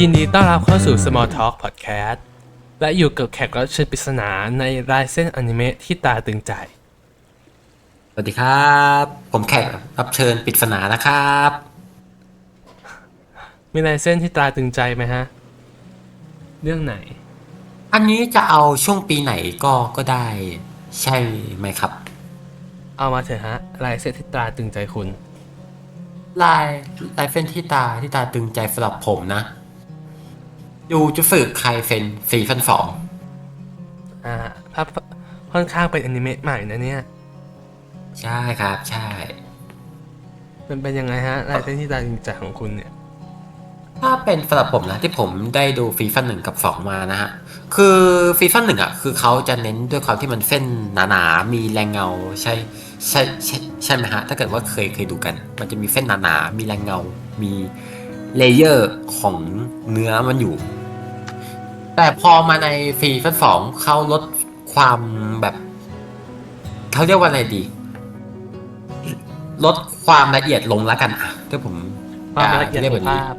ยินดีต้อนรับเข้าสู่ Small Talk Podcast และอยู่กับแขกรับเชิญปริศนาในรายเส้นอนิเมะที่ตาตึงใจ สวัสดีครับ ผมแขกรับเชิญปริศนานะครับ มีลายเส้นที่ตาตึงใจไหมฮะ เรื่องไหน อันนี้จะเอาช่วงปีไหนก็ก็ได้ ใช่ไหมครับ เอามาเถอะฮะลายเส้นที่ตาตึงใจคุณ ลายลายเส้นที่ตาที่ตาตึงใจสำหรับผมนะยูจะฝึกใครเฟนสีฟันสองอ่าภาพค่อนข้างเป็นอนิเมะใหม่นะเนี่ย ใช่ครับ ใช่ มันเป็นยังไงฮะลายเส้นที่ตาตึงใจของคุณเนี่ย ถ้าเป็นสำหรับผมนะ ที่ผมได้ดูฟีฟันหนึ่งกับสองมานะฮะ คือฟีฟันหนึ่งอะ คือเขาจะเน้นด้วยความที่มันเส้นหนาๆมีแรงเงาใช่ ใช่ใช่ใช่ไหมฮะ ถ้าเกิดว่าเคยเคยดูกัน มันจะมีเส้นหนาๆ มีแรงเงา มีเลเยอร์ของเนื้อมันอยู่ แต่พอมาในฟีฟันสองเขาลดความแบบเขาเรียกว่าอะไรดี ลดความละเอียดลงแล้วกันอะถ้าผมความละเอียดรีขแบองบนี้ภาพ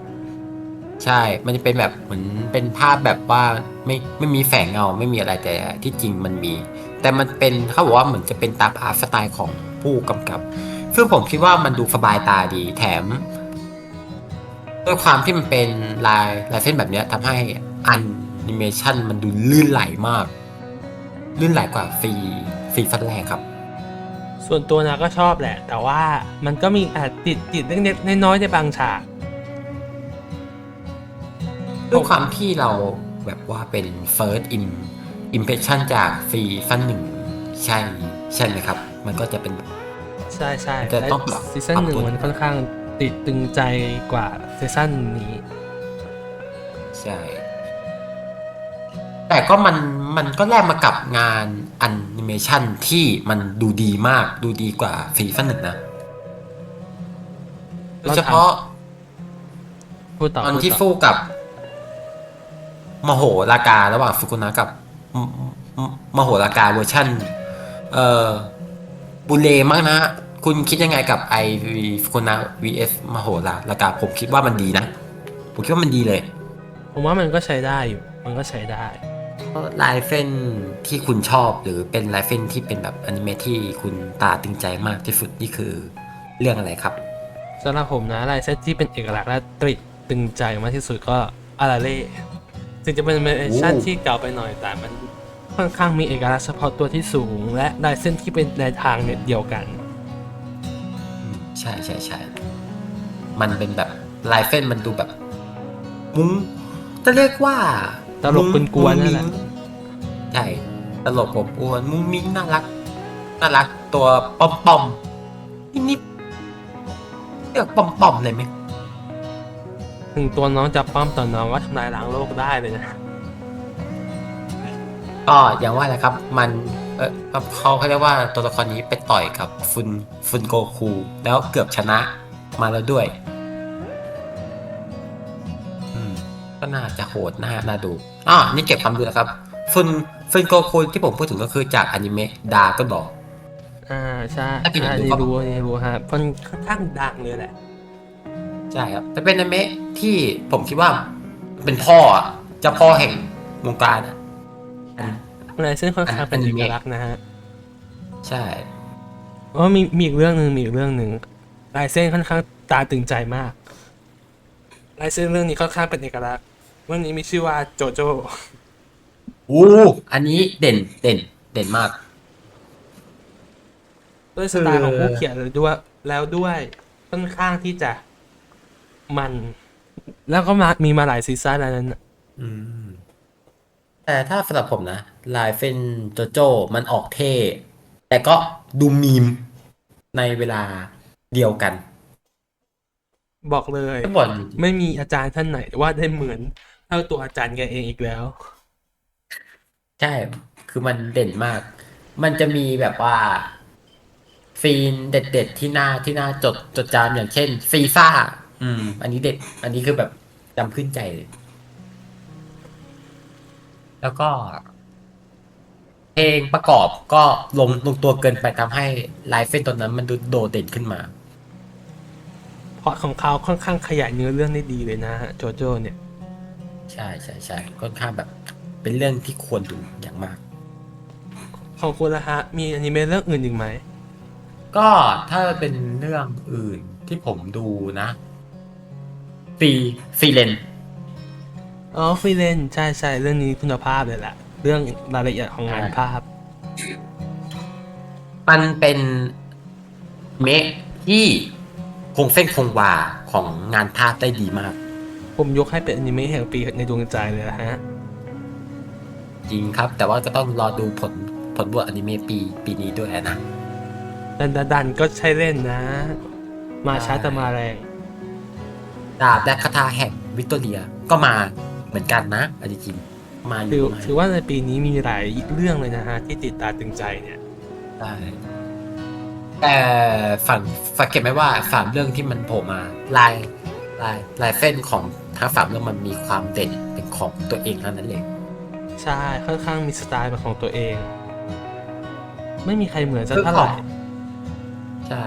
ใช่ มันจะเป็นแบบเหมือนเป็นภาพแบบว่าไม่ไม่มีแฝงเงาไม่มีอะไรแต่ที่จริงมันมี แต่มันเป็นเขาบอกว่าเหมือนจะเป็นตามอาร์ตสไตล์ของผู้กำกับ ซึ่งผมคิดว่ามันดูสบายตาดีแถมด้วยความที่มันเป็นลายลายเส้นแบบนี้ทำให้อันนิเมชันมันดูลื่นไหลมาก ลื่นไหลกว่าฟรีฟรีฟันแรกครับ ส่วนตัวนะก็ชอบแหละ แต่ว่ามันก็มีอาจติดติดเล็กๆน้อยๆในบางฉาก ด้วยความที่เราแบบว่าเป็น first im impression จากฟรีฟันหนึ่งใช่ใช่ไหมครับ มันก็จะเป็นแบบใช่ใช่มันจะและต้องปรับซีซั่นปรับหนึ่งตัวมันค่อนข้างติดตึงใจกว่าซีซั่นนี้ ใช่ แต่ก็มันมันก็แลกมากับงานแอนิเมชันที่มันดูดีมากดูดีกว่าฟรีฟันหนึ่งนะโดยเฉพาะพูดต่อตอนพูดที่ต่อฟู่กับ มโหราการะหว่างฟุกุนะกับมมมโหราการเวอร์ชันเอ่อบุเลมากนะ คุณคิดยังไงกับไอฟุกุนะ vs มโหราการผมคิดว่ามันดีนะ ผมคิดว่ามันดีเลย ผมว่ามันก็ใช้ได้อยู่ มันก็ใช้ได้ลายเส้นที่คุณชอบหรือเป็นลายเส้นที่เป็นแบบอนิเมะที่คุณตาตึงใจมากที่สุดนี่คือเรื่องอะไรครับสำหรับผมนะลายเส้นที่เป็นเอกลักษณ์และตริดตึงใจมากที่สุดก็อาราเล่ ถึงจะเป็นเวอร์ชันที่เก่าไปหน่อยแต่มันค่อนข้างมีเอกลักษณ์เฉพาะตัวที่สูง และลายเส้นที่เป็นในทางเดียวกัน ใช่ใช่ใช่มันเป็นแบบลายเส้นมันดูแบบ มุ้งจะเรียกว่า ตลกมุ้งกวนๆนั่นแหละมุ้งมิ้งใช่ตลกอบอวนมุ้งมิ้งน่ารักน่ารักตัวปอมปอมนิดนิดๆเรียกปอมปอมเลยไหม ถึงตัวน้องจะป้อมต่อน้องก็ทำลายล้างโลกได้เลยนะก็อย่างว่าแหละครับ มันเออเขาเขาเรียกว่าตัวละครนี้ไปต่อยกับฟุนฟุนโกคู แล้วเกือบชนะมาแล้วด้วยอืมก็น่าจะโหดน่าน่าดูอ่านี่เก็บความดูนะครับฟุนฟุนโกคูที่ผมพูดถึงก็คือจากอนิเมะดาก็บอกอ่าใช่ถ้ากินอย่างอันนี้นี้ก็รู้อันนี้รู้ฮะมันค่อนข้างดังเลยแหละใช่ครับแต่เป็นอนิเมะ ที่ผมคิดว่าเป็นพ่ออะเจ้าพ่อแห่งวงการอะอันลายเส้นค่อนข้างเป็นอนิเอกเมะลักษณ์นะฮะใช่อ๋อมีมีอีกเรื่องหนึ่งมีอีกเรื่องหนึ่งลายเส้นค่อนข้างตาตึงใจมากลายเส้นเรื่องนี้ค่อนข้างเป็นเอกลักษณ์เรื่องนี้มีชื่อว่าโจโจ อู้อันนี้เด่นเด่นเด่นมาก ด้วยสไตล์ของเออผู้เขียนเลยด้วยแล้วด้วยค่อนข้างที่จะมัน แล้วก็มามีมาหลายซีซั่นแล้วนั้นน่ะอืม แต่ถ้าสำหรับผมนะลายเส้นโจโจมันออกเท่ แต่ก็ดูมีมในเวลาเดียวกันบอกเลย ทั้งหมดไม่มีอาจารย์ท่านไหนว่าได้เหมือนเท่าตัวอาจารย์แกเองอีกแล้ว ใช่ คือมันเด่นมาก มันจะมีแบบว่าฟีนเด็ดๆที่หน้าที่หน้าจดจดจำอย่างเช่นฟีฟ่า อืม อันนี้เด็ด อันนี้คือแบบจำขึ้นใจเลย แล้วก็เพลงประกอบก็ลงลงตัวเกินไปทำให้ลายเส้นตัวนั้นมันดูโดดเด่นขึ้นมาผพล็อตของเขาค่อนข้างขยายเนื้อเรื่องได้ดีเลยนะฮะโจโจ้เนี่ย ใช่ใช่ใช่ค่อนข้างแบบ เป็นเรื่องที่ควรดูอย่างมาก ของคุณละฮะ มีอนิเมะเรื่องอื่นอีกไหมก็ถ้าเป็นเรื่องอื่นที่ผมดูนะ ฟรีฟรีเลนอ๋อฟรีเลนใช่ใช่เรื่องนี้คุณภาพเลยแหละเรื่องรายละเอียดของงานภาพ มันเป็นเมะที่คงเส้นคงวาของงานภาพได้ดีมาก ผมยกให้เป็นอนิเมะแห่งปีในดวงใจเลยนะฮะ จริงครับ แต่ว่าก็ต้องรอดูผลผลบวชอนิเมะปีปีนี้ด้วยนะดันดันดันก็ใช่เล่นนะ มาช้าแต่มาแรง ดาบและคาถาแห่งวิกตอเรียก็มาเหมือนกันนะอันนี้จริงมาอถืยู่อมาถือว่าในปีนี้มีหลายเรื่องเลยนะฮะที่ติดตาตึงใจเนี่ย ได้แต่ฝั่งสังเกตไหมว่าสามเรื่องที่มันโผล่มาลายลายลายเส้นของทั้งสามเรื่องมันมีความเด่นเป็นของตัวเองเท่านั้นเองใช่ค่อนข้างมีสไตล์เป็นของตัวเอง ไม่มีใครเหมือนจะคือเท่าไหร่ของใช่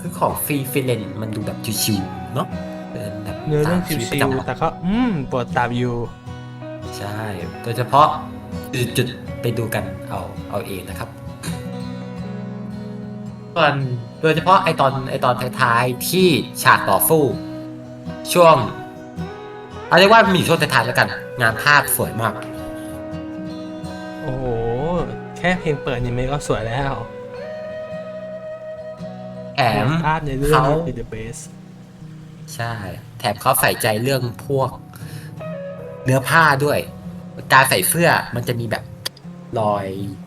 คือของฟรีฟิเลนมันดูแบบชิวๆเนาะ เป็นแบบเนื้อเรื่องตามชีวิตปชิระวจำวันๆแต่ก็อืมปวดตามอยู่ ใช่ โดยเฉพาะจุดๆไปดูกันเอาเอาเองนะครับส่วนโดยเฉพาะไอตอนไอตอนท้ายๆที่ฉากต่อสู้ช่วงเอาเรียกว่ามีช่วงท้ายๆแล้วกัน งานภาพสวยมาก โอ้โห แค่เพลงเปิดอนิเมะก็สวยแล้วแถม ภาพในเรื่องเขา คือ the best ใช่ แถมเขาใส่ใจเรื่องพวก เนื้อผ้าด้วย การใส่เสื้อมันจะมีแบบรอย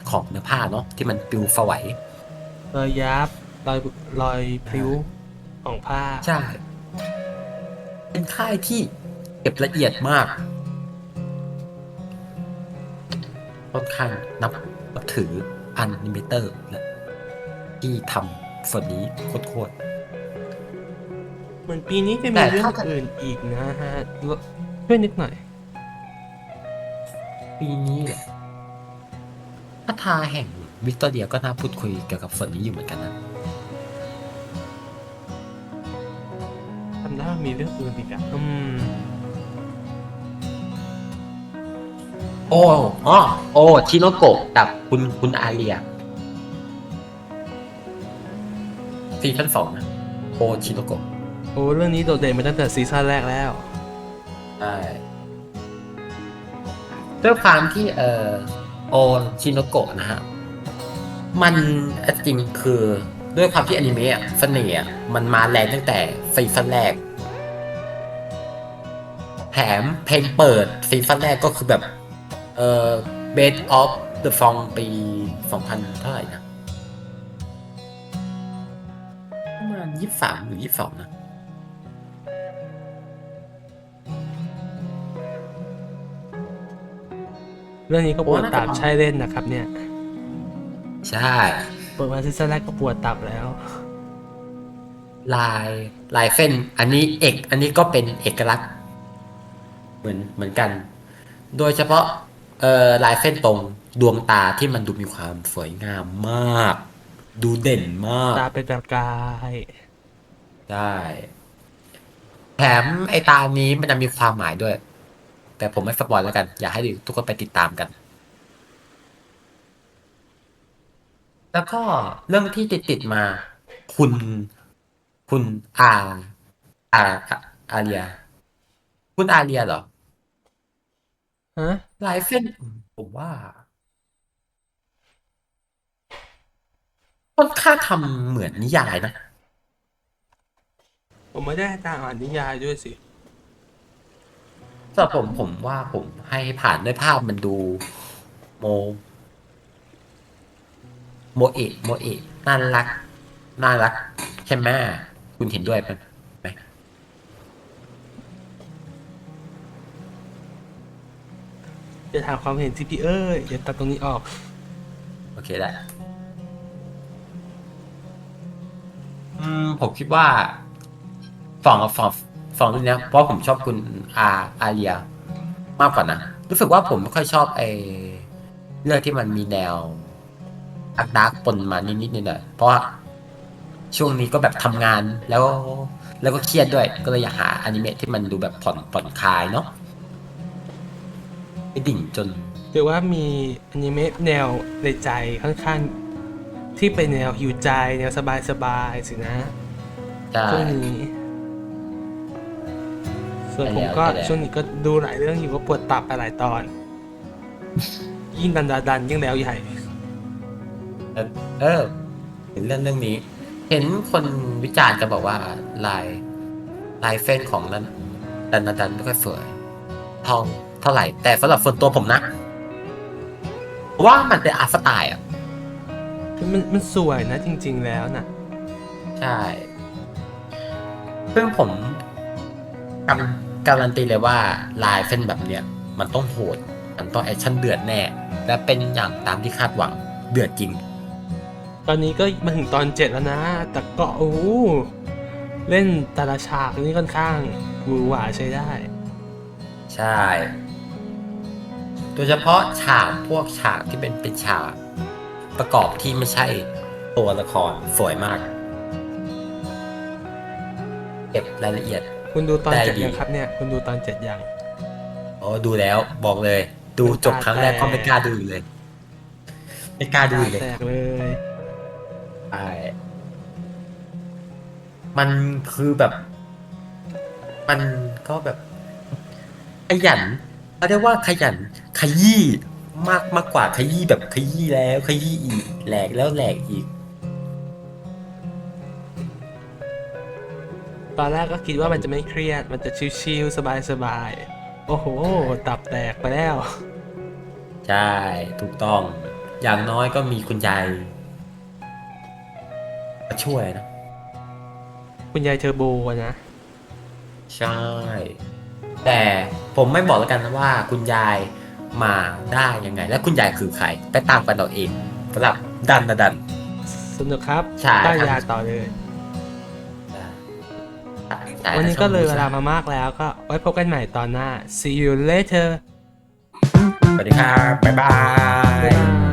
ของเนื้อผ้าเนาะที่มันปลิวสวัยรอยยับรอยรอยพลิ้วของผ้าใช่เป็นค่ายที่เก็บละเอียดมากค่อนข้างนับนับถืออันนิเมเตอร์และที่ทำส่วนนี้โคตร เหมือนปีนี้จะแต่มีเรื่องถ้าเกิด อื่นอีกนะฮะช่วยนิดหน่อยๆปีนี้แหละพัทาแห่งวิกตอเรียก็น่าพูดคุยเกี่ยวกับส่วนนี้อยู่เหมือนกันนะ ทำได้ว่ามีเรื่องอื่นอีกอะอืมโอ้อ๋อโอ้ ชิโนโกะกับคุณคุณอาเรียซีซั่นสองนะ โอชิโนโกะ โอ้เรื่องนี้โดดเด่นมาตั้งแต่ซีซั่นแรกแล้ว ใช่ด้วยความที่เอ่อโอชิโนโกะนะฮะ มันจริงคือด้วยความที่อนิเมะเสน่ห์มันมาแรงตั้งแต่ซีซั่นแรก แถมเพลงเปิดซีซั่นแรกก็คือแบบ เอ่อ Best of the Song ปี 2000 เท่าไหร่นะประมาณ23 หรือ 22 นะ เรื่องนี้ก็ปวดโอ้น่าจะตับมาใช่เล่นนะครับ เนี่ย ใช่ เปิดมาซีซั่นแรกก็ปวดตับแล้ว ลายลายเส้น อันนี้เอก อันนี้ก็เป็นเอกลักษณ์ เหมือนเหมือนกัน โดยเฉพาะ เอ่อลายเส้นตรงดวงตาที่มันดูมีความสวยงามมาก ดูเด่นมาก ตาเป็นประกายได้ แถมไอตานี้มันจะมีความหมายด้วย แต่ผมไม่สปอยแล้วกัน อยากให้ทุกคนไปติดตามกัน แล้วก็เรื่องที่ติดติดๆมา คุณคุณอาอาอาอาเรีย คุณอาเรียเหรอฮะลายเส้น ผมว่าค่อนข้างทำเหมือนนิยายนะ ผมไม่ได้ตามอ่านนิยายด้วยสิ สำหรับผมผมว่าผมให้ผ่านด้วยภาพมันดูโม โมเอะโมเอะน่ารัก น่ารัก ใช่ไหมคุณเห็นด้วยไหมจะถามความเห็นที่พี่เอ้ยอย่าตัดตรงนี้ออก โอเคได้ อืมผมคิดว่าสองสอง สองเรื่องเนี้ยเพราะผมชอบคุณอาอาเรียมากกว่านะ รู้สึกว่าผมไม่ค่อยชอบไอ้เรื่องที่มันมีแนวอักดักปนมานิดๆหน่อยๆเพราะว่าช่วงนี้ก็แบบทำงานแล้วแล้วก็เครียดด้วย ก็เลยอยากหาอนิเมะที่มันดูแบบผ่อนผ่อนคลายเนาะไม่ดิ่งจนถือว่ามีอนิเมะแนวในใจค่อนข้างที่เป็นแนวหิวใจแนวสบายๆสินะใช่ช่วงนี้ ส่วนใช่ผมแล้วก็ใช่แล้ว ช่วงนี้ก็ดูหลายเรื่องอยู่ก็ปวดตับไปหลายตอน ยิ่งดันดาดันยิ่งแล้วใหญ่เออเออเห็นเรื่องเรื่องนี้ เห็นคนวิจารณ์จะบอกว่าลายลายเฟ้นของนั้นดันดันดันไม่ค่อยสวยทองเท่าไหร่ แต่สำหรับส่วนตัวผมนะผมว่ามันเป็นอาร์ตสไตล์อะ มันมันสวยนะจริง ๆ แล้วนะใช่ ซึ่งผมการ การันตีเลยว่าลายเส้นแบบเนี้ยมันต้องโหด มันต้องแอคชั่นเดือดแน่ และเป็นอย่างตามที่คาดหวังเดือดจริง ตอนนี้ก็มาถึงตอนเจ็ดแล้วนะ แต่ก็โอ้โหเล่นแต่ละฉากนี่ค่อนข้างหวือหวาใช้ได้ ใช่ โดยเฉพาะฉากพวกฉากที่เป็นเป็นฉาก ประกอบที่ไม่ใช่ตัวละครสวยมาก เก็บรายละเอียด คุณดูตอนได้เจ็ดดี ยังครับเนี่ยคุณดูตอนเจ็ดยัง โอ้ดูแล้วบอกเลย ดูจบครั้งแรกก็ไม่กล้าดูอีกเลย ไม่กล้าดูอีกเลย แตกเลยใช่มันคือแบบ มันก็แบบขยันเขาเรียกว่าขยัน ขยี้มากมากกว่าขยี้แบบขยี้แล้ว ขยี้อีกแหลกแล้วแหลกอีก ตอนแรกก็คิดว่ามันจะไม่เครียด มันจะชิลๆสบายๆ โอ้โห ตับแตกไปแล้ว ใช่ ถูกต้อง อย่างน้อยก็มีคุณยายมาช่วยนะ คุณยายเทอร์โบอะนะ ใช่ แต่ผมไม่บอกแล้วกันนะว่าคุณยายมาได้ยังไง และคุณยายคือใคร ไปตามกันเราเองสำหรับดันนะดัน สนุกครับใช่ ป้ายครับยาต่อเลยใช่ วันนี้ก็เลยเวลามามากแล้วก็ไว้พบกันใหม่ตอนหน้า see you later สวัสดีครับ บ๊ายบาบ๊ายยบาย